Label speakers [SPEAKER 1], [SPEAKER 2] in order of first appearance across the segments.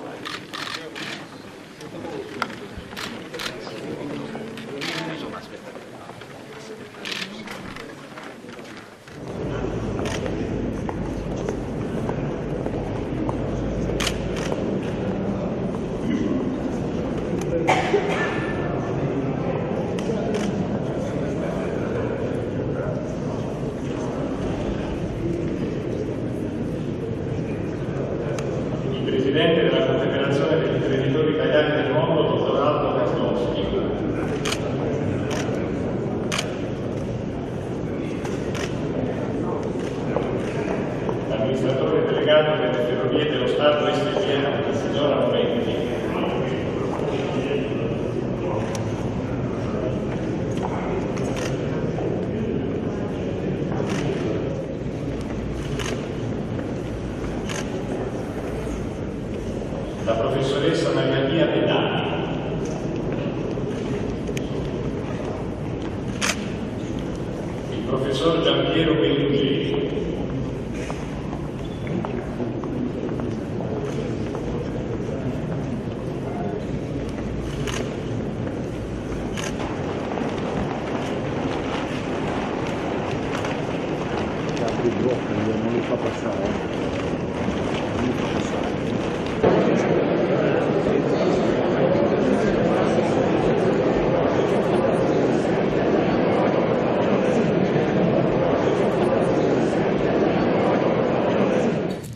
[SPEAKER 1] Thank you.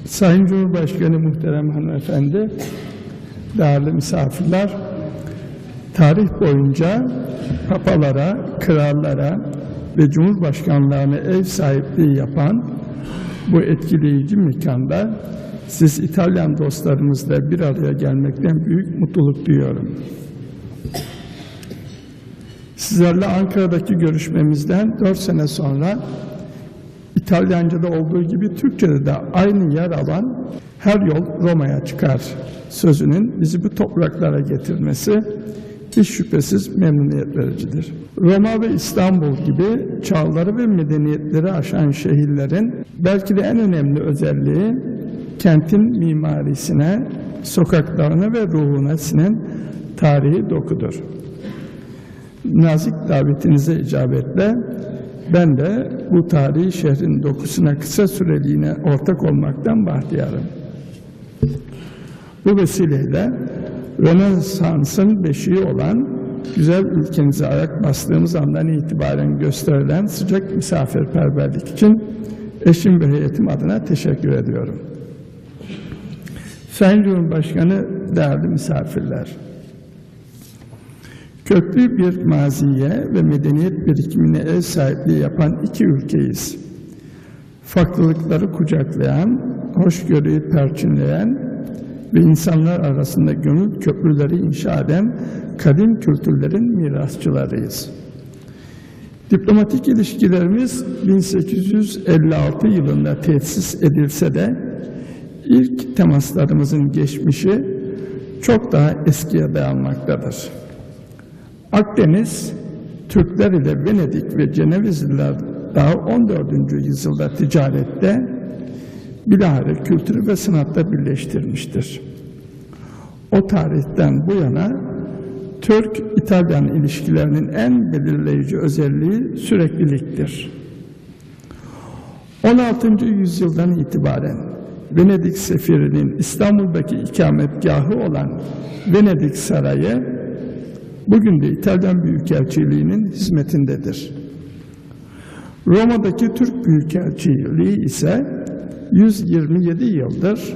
[SPEAKER 2] Sayın Cumhurbaşkanı muhterem hanımefendi, değerli misafirler, tarih boyunca papalara, krallara ve cumhurbaşkanlarına ev sahipliği yapan bu etkileyici mekanda siz İtalyan dostlarımızla bir araya gelmekten büyük mutluluk duyuyorum. Sizlerle Ankara'daki görüşmemizden dört sene sonra İtalyanca'da olduğu gibi Türkçe'de de aynı yer alan her yol Roma'ya çıkar sözünün bizi bu topraklara getirmesi hiç şüphesiz memnuniyet vericidir. Roma ve İstanbul gibi çağları ve medeniyetleri aşan şehirlerin belki de en önemli özelliği kentin mimarisine, sokaklarına ve ruhuna sinen tarihi dokudur. Nazik davetinize icabetle ben de bu tarihi şehrin dokusuna kısa süreliğine ortak olmaktan bahtiyarım. Bu vesileyle Rönesans'ın beşiği olan güzel ülkenize ayak bastığımız andan itibaren gösterilen sıcak misafirperverlik için eşim ve heyetim adına teşekkür ediyorum. Sayın Cumhurbaşkanı, değerli misafirler, köklü bir maziye ve medeniyet birikimine ev sahipliği yapan iki ülkeyiz. Farklılıkları kucaklayan, hoşgörüyü perçinleyen ve insanlar arasında gönül köprüleri inşa eden kadim kültürlerin mirasçılarıyız. Diplomatik ilişkilerimiz 1856 yılında tesis edilse de ilk temaslarımızın geçmişi çok daha eskiye dayanmaktadır. Akdeniz, Türkler ile Venedik ve Cenevizliler daha 14. yüzyılda ticarette, bilahare kültürü ve sanatta birleştirmiştir. O tarihten bu yana Türk-İtalyan ilişkilerinin en belirleyici özelliği sürekliliktir. 16. yüzyıldan itibaren Venedik sefirinin İstanbul'daki ikametgahı olan Venedik Sarayı bugün de İtalyan Büyükelçiliği'nin hizmetindedir. Roma'daki Türk Büyükelçiliği ise 127 yıldır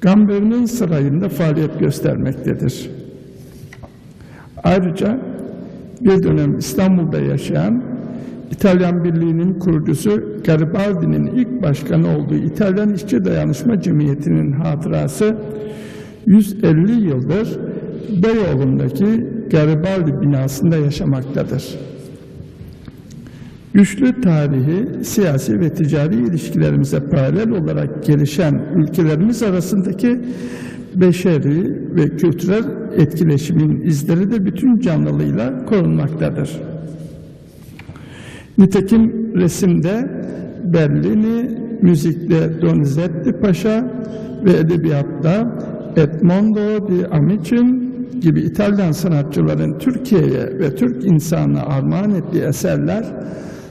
[SPEAKER 2] Gamber'in sarayında faaliyet göstermektedir. Ayrıca bir dönem İstanbul'da yaşayan İtalyan Birliği'nin kurucusu Garibaldi'nin ilk başkanı olduğu İtalyan İşçi Dayanışma Cemiyeti'nin hatırası 150 yıldır Beyoğlu'ndaki Garibaldi binasında yaşamaktadır. Güçlü tarihi, siyasi ve ticari ilişkilerimize paralel olarak gelişen ülkelerimiz arasındaki beşeri ve kültürel etkileşimin izleri de bütün canlılığıyla korunmaktadır. Nitekim resimde Berlini, müzikte Donizetti Paşa ve edebiyatta Edmondo di Amici gibi İtalyan sanatçıların Türkiye'ye ve Türk insanına armağan ettiği eserler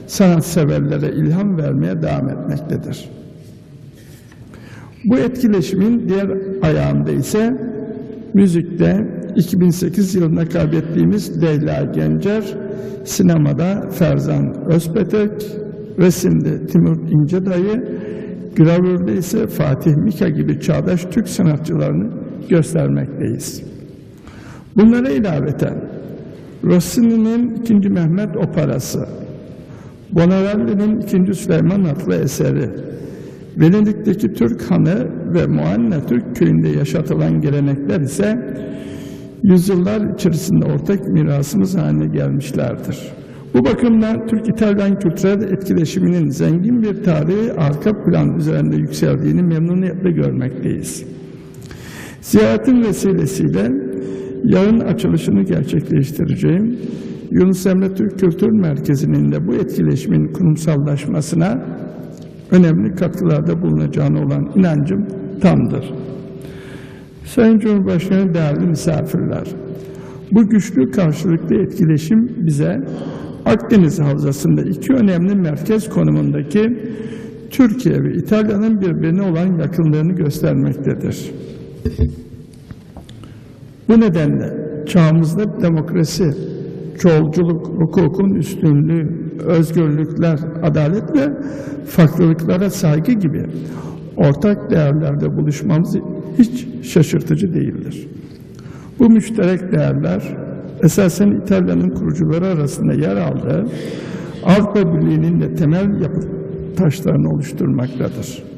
[SPEAKER 2] sanatseverlere ilham vermeye devam etmektedir. Bu etkileşimin diğer ayağında ise müzikte 2008 yılında kaybettiğimiz Leyla Gencer, sinemada Ferzan Özpetek, resimde Timur İncedayı, gravürde ise Fatih Mika gibi çağdaş Türk sanatçılarını göstermekteyiz. Bunlara ilaveten Rossini'nin 2. Mehmet Operası, Bonavelli'nin 2. Süleyman adlı eseri, Venedik'teki Türk Hanı ve Muanna Türk köyünde yaşatılan gelenekler ise yüzyıllar içerisinde ortak mirasımız haline gelmişlerdir. Bu bakımdan Türk-İtalyan kültürel etkileşiminin zengin bir tarihi arka plan üzerinde yükseldiğini memnuniyetle görmekteyiz. Ziyaretin vesilesiyle yarın açılışını gerçekleştireceğim Yunus Emre Türk Kültür Merkezi'nin de bu etkileşimin kurumsallaşmasına önemli katkılarda bulunacağına olan inancım tamdır. Sayın Cumhurbaşkanı değerli misafirler, bu güçlü karşılıklı etkileşim bize Akdeniz Havzası'nda iki önemli merkez konumundaki Türkiye ve İtalya'nın birbirine olan yakınlığını göstermektedir. Bu nedenle çağımızda demokrasi, çoğulculuk, hukukun üstünlüğü, özgürlükler, adalet ve farklılıklara saygı gibi ortak değerlerde buluşmamız hiç şaşırtıcı değildir. Bu müşterek değerler esasen İtalya'nın kurucuları arasında yer aldığı Avrupa Birliği'nin de temel yapı taşlarını oluşturmaktadır.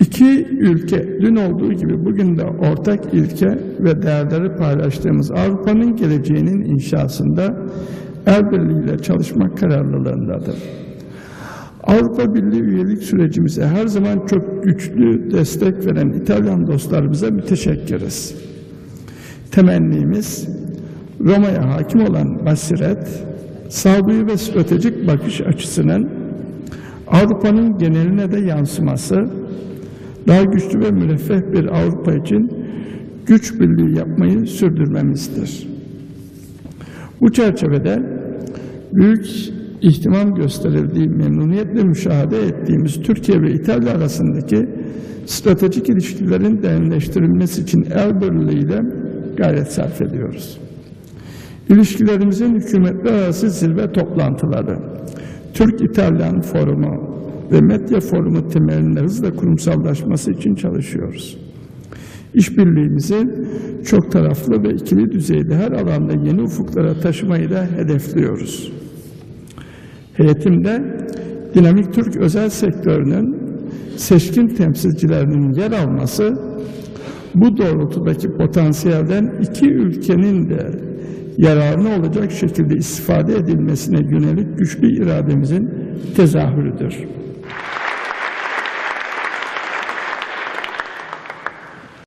[SPEAKER 2] İki ülke dün olduğu gibi bugün de ortak ilke ve değerleri paylaştığımız Avrupa'nın geleceğinin inşasında el birliğiyle çalışmak kararlılığındadır. Avrupa Birliği üyelik sürecimize her zaman çok güçlü destek veren İtalyan dostlarımıza müteşekkiriz. Temennimiz Roma'ya hakim olan basiret, sağduyu ve stratejik bakış açısının Avrupa'nın geneline de yansıması, daha güçlü ve müreffeh bir Avrupa için güç birliği yapmayı sürdürmemizdir. Bu çerçevede büyük ihtimam gösterildiği, memnuniyetle müşahede ettiğimiz Türkiye ve İtalya arasındaki stratejik ilişkilerin derinleştirilmesi için el birliğiyle gayret sarf ediyoruz. İlişkilerimizin hükümetler arası zirve toplantıları, Türk-İtalyan Forumu ve Medya Forumu temelinde hızla kurumsallaşması için çalışıyoruz. İşbirliğimizi çok taraflı ve ikili düzeyde her alanda yeni ufuklara taşımayı da hedefliyoruz. Heyetimde dinamik Türk özel sektörünün seçkin temsilcilerinin yer alması bu doğrultudaki potansiyelden iki ülkenin de yararına olacak şekilde istifade edilmesine yönelik güçlü irademizin tezahürüdür.